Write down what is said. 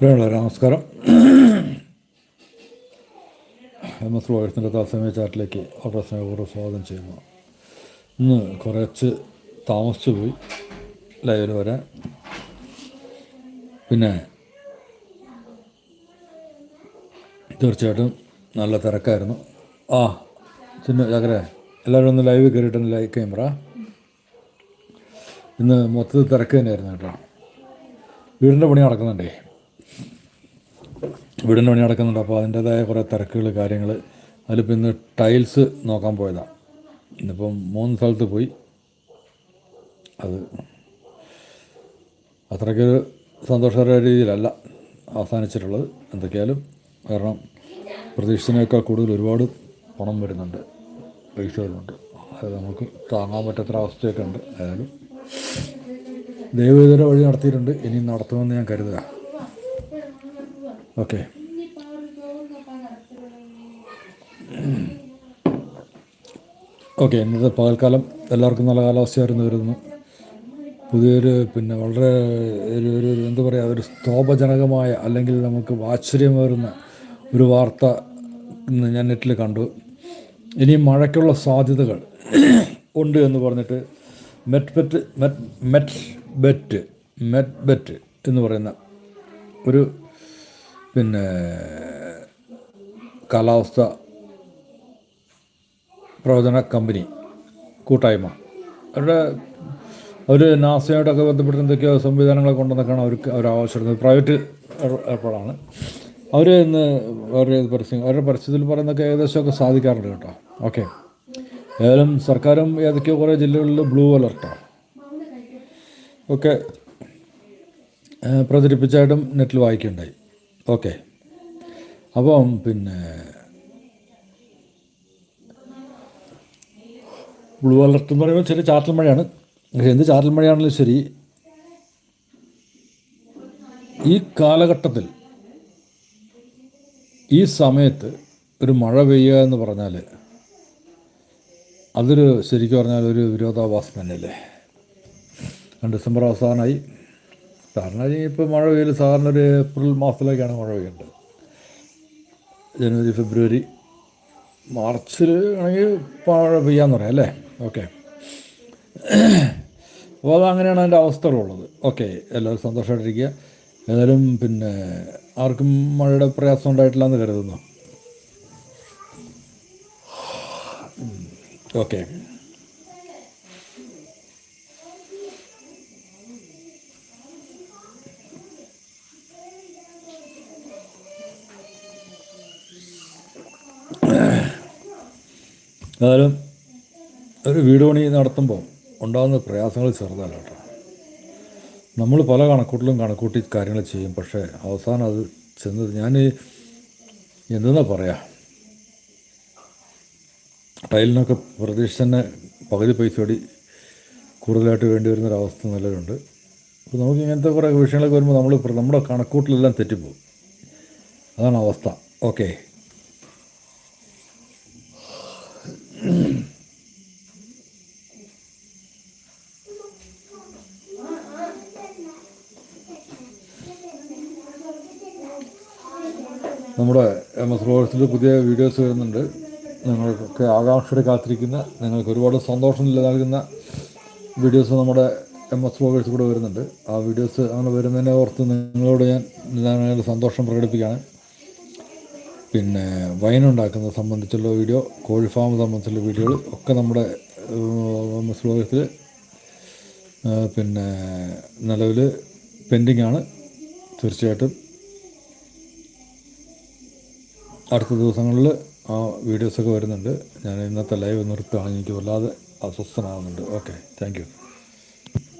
പ്രിയമുള്ളവരെ നമസ്കാരം M S ലോയേഴ്സിന്റെ തത്സമയ ചാറ്റിലേക്ക് വളരെ സ്നേഹപൂർവം സ്വാഗതം ചെയ്യുന്നു. ഇന്ന് കുറച്ച് താമസിച്ചു പോയി ലൈവിൽ വരാൻ. പിന്നെ തീർച്ചയായിട്ടും നല്ല തിരക്കായിരുന്നു. ആ ചിന്ന ചക്കര എല്ലാവരും ഒന്ന് ലൈവ് കയറിയിട്ട് ലൈക്ക് ക്യാമറ ഇന്ന് മൊത്തത്തിൽ തിരക്ക് തന്നെയായിരുന്നു കേട്ടോ. വീടിന്റെ പണി നടക്കുന്നുണ്ടേ. വീടിന്റെ പണി നടക്കുന്നുണ്ട്. അപ്പോൾ അതിന്റേതായ കുറേ തിരക്കുകൾ കാര്യങ്ങൾ. അതിലിപ്പോൾ ഇന്ന് ടൈൽസ് നോക്കാൻ പോയതാണ് ഇന്നിപ്പം മൂന്ന് സ്ഥലത്ത് പോയി. അത് അത്രയ്ക്കൊരു സന്തോഷകരമായ രീതിയിലല്ല അവസാനിച്ചിട്ടുള്ളത് എന്തൊക്കെയാലും കാരണം പ്രതീക്ഷിച്ചതിനേക്കാൾ കൂടുതൽ ഒരുപാട് പണം വരുന്നുണ്ട് വരുന്നുണ്ട് അത് നമുക്ക് താങ്ങാൻ പറ്റാത്തൊരവസ്ഥയൊക്കെ ഉണ്ട് ഏതായാലും. ദൈവം വഴി നടത്തിയിട്ടുണ്ട് ഇനിയും നടത്തുമെന്ന് ഞാൻ കരുതുക. ഓക്കെ. ഓക്കെ ഇന്നത്തെ പകൽക്കാലം എല്ലാവർക്കും നല്ല കാലാവസ്ഥയായിരുന്നു വരുന്നു പുതിയൊരു പിന്നെ വളരെ ഒരു ഒരു എന്താ പറയുക ഒരു സ്തോഭജനകമായ അല്ലെങ്കിൽ നമുക്ക് ആശ്ചര്യമേറുന്ന ഒരു വാർത്ത ഞാൻ നെറ്റിൽ കണ്ടു. ഇനി മഴയ്ക്കുള്ള സാധ്യതകൾ ഉണ്ട് എന്ന് പറഞ്ഞിട്ട് മെറ്റ് ബെറ്റ് മെറ്റ് മെറ്റ് ബെറ്റ് മെറ്റ് ബെറ്റ് എന്ന് പറയുന്ന ഒരു പിന്നെ കാലാവസ്ഥ പ്രവചന കമ്പനി കൂട്ടായ്മ. അവരുടെ അവർ നാസയായിട്ടൊക്കെ ബന്ധപ്പെട്ട് എന്തൊക്കെയോ സംവിധാനങ്ങളെ കൊണ്ടുവന്നൊക്കെയാണ് അവർക്ക് അവർ ആവശ്യപ്പെടുന്നത്. പ്രൈവറ്റ് ഏർ- ഏർപ്പാടാണ്. അവർ ഇന്ന് അവരുടെ പരസ്യം അവരുടെ പരസ്യത്തിൽ പറയുന്നതൊക്കെ ഏകദേശമൊക്കെ സാധിക്കാറുണ്ട് കേട്ടോ. ഓക്കെ ഏതായാലും സർക്കാരും ഏതൊക്കെയോ കുറേ ജില്ലകളിൽ ബ്ലൂ അലർട്ടാണ് ഏഹ് പ്രചരിപ്പിച്ചായിട്ടും നെറ്റിൽ വായിക്കുകയുണ്ടായി. ഓക്കെ അപ്പം പിന്നെ ബ്ലൂ അലർട്ട് എന്ന് പറയുമ്പോൾ ചെറിയ ചാറ്റൽ മഴയാണ്. പക്ഷേ എന്ത് ചാരൽ മഴയാണെങ്കിലും ശരി. ഈ കാലഘട്ടത്തിൽ ഈ സമയത്ത് ഒരു മഴ പെയ്യുക എന്ന് പറഞ്ഞാൽ അതൊരു ശരിക്കും പറഞ്ഞാൽ ഒരു വിരോധാഭാസം തന്നെയല്ലേ? ഡിസംബർ അവസാനമായി. സാധാരണ ഇപ്പോൾ മഴ പെയ്യൽ സാധാരണ ഒരു ഏപ്രിൽ മാസത്തിലേക്കാണ് മഴ പെയ്യേണ്ടത്. ജനുവരി ഫെബ്രുവരി മാർച്ചിൽ ആണെങ്കിൽ മഴ പെയ്യാന്ന് പറയാം അല്ലേ? ഓക്കെ. അപ്പോൾ അത് അങ്ങനെയാണ് അതിന്റെ അവസ്ഥകളുള്ളത് ഓക്കെ എല്ലാവരും സന്തോഷമായിട്ടിരിക്കുക. ഏതായാലും പിന്നെ ആർക്കും മഴയുടെ പ്രയാസം ഉണ്ടായിട്ടില്ല എന്ന് കരുതുന്നു. ഓക്കെ. ഏതായാലും ഒരു വീട് പണി നടത്തുമ്പോൾ ഉണ്ടാകുന്ന പ്രയാസങ്ങൾ ചെറുതല്ല കേട്ടോ. നമ്മൾ പല കണക്കൂട്ടിലും കണക്കൂട്ടി കാര്യങ്ങൾ ചെയ്യും. പക്ഷേ അവസാനം അത് ചെന്നത് ഞാൻ എന്തെന്നാ പറയാ? ടൈലിനൊക്കെ പ്രതീക്ഷിച്ച് തന്നെ പകുതി പൈസ കൂടി കൂടുതലായിട്ട് വേണ്ടി വരുന്നൊരവസ്ഥ നിലവിലുണ്ട്. അപ്പോൾ നമുക്ക് ഇങ്ങനത്തെ കുറേ വിഷയങ്ങളൊക്കെ വരുമ്പോൾ നമ്മൾ നമ്മുടെ കണക്കൂട്ടിലെല്ലാം തെറ്റിപ്പോകും അതാണ് അവസ്ഥ. ഓക്കെ. നമ്മുടെ എം എസ് റോഡ്സിൽ പുതിയ വീഡിയോസ് വരുന്നുണ്ട്. നിങ്ങൾക്കൊക്കെ ആകാംക്ഷയോടെ കാത്തിരിക്കുന്ന നിങ്ങൾക്ക് ഒരുപാട് സന്തോഷം നൽകുന്ന വീഡിയോസ് നമ്മുടെ എം എസ് റോഡ്സ് കൂടെ വരുന്നുണ്ട്. ആ വീഡിയോസ് അങ്ങനെ വരുന്നതിനെ ഓർത്ത് നിങ്ങളോട് ഞാൻ ഞാൻ സന്തോഷം പ്രകടിപ്പിക്കുകയാണ്. പിന്നെ വൈൻ ഉണ്ടാക്കുന്നത് സംബന്ധിച്ചുള്ള വീഡിയോ കോഴി ഫാം സംബന്ധിച്ചുള്ള വീഡിയോകൾ ഒക്കെ നമ്മുടെ എം എസ് റോഡ്സിൽ പിന്നെ നിലവിൽ പെൻഡിങ് ആണ് തീർച്ചയായിട്ടും അടുത്ത ദിവസങ്ങളിൽ ആ വീഡിയോസൊക്കെ വരുന്നുണ്ട്. ഞാൻ ഇന്നത്തെ ലൈവ് നിർത്തുകയാണ്. എനിക്ക് വല്ലാതെ അസ്വസ്ഥനാകുന്നുണ്ട് ഓക്കെ താങ്ക്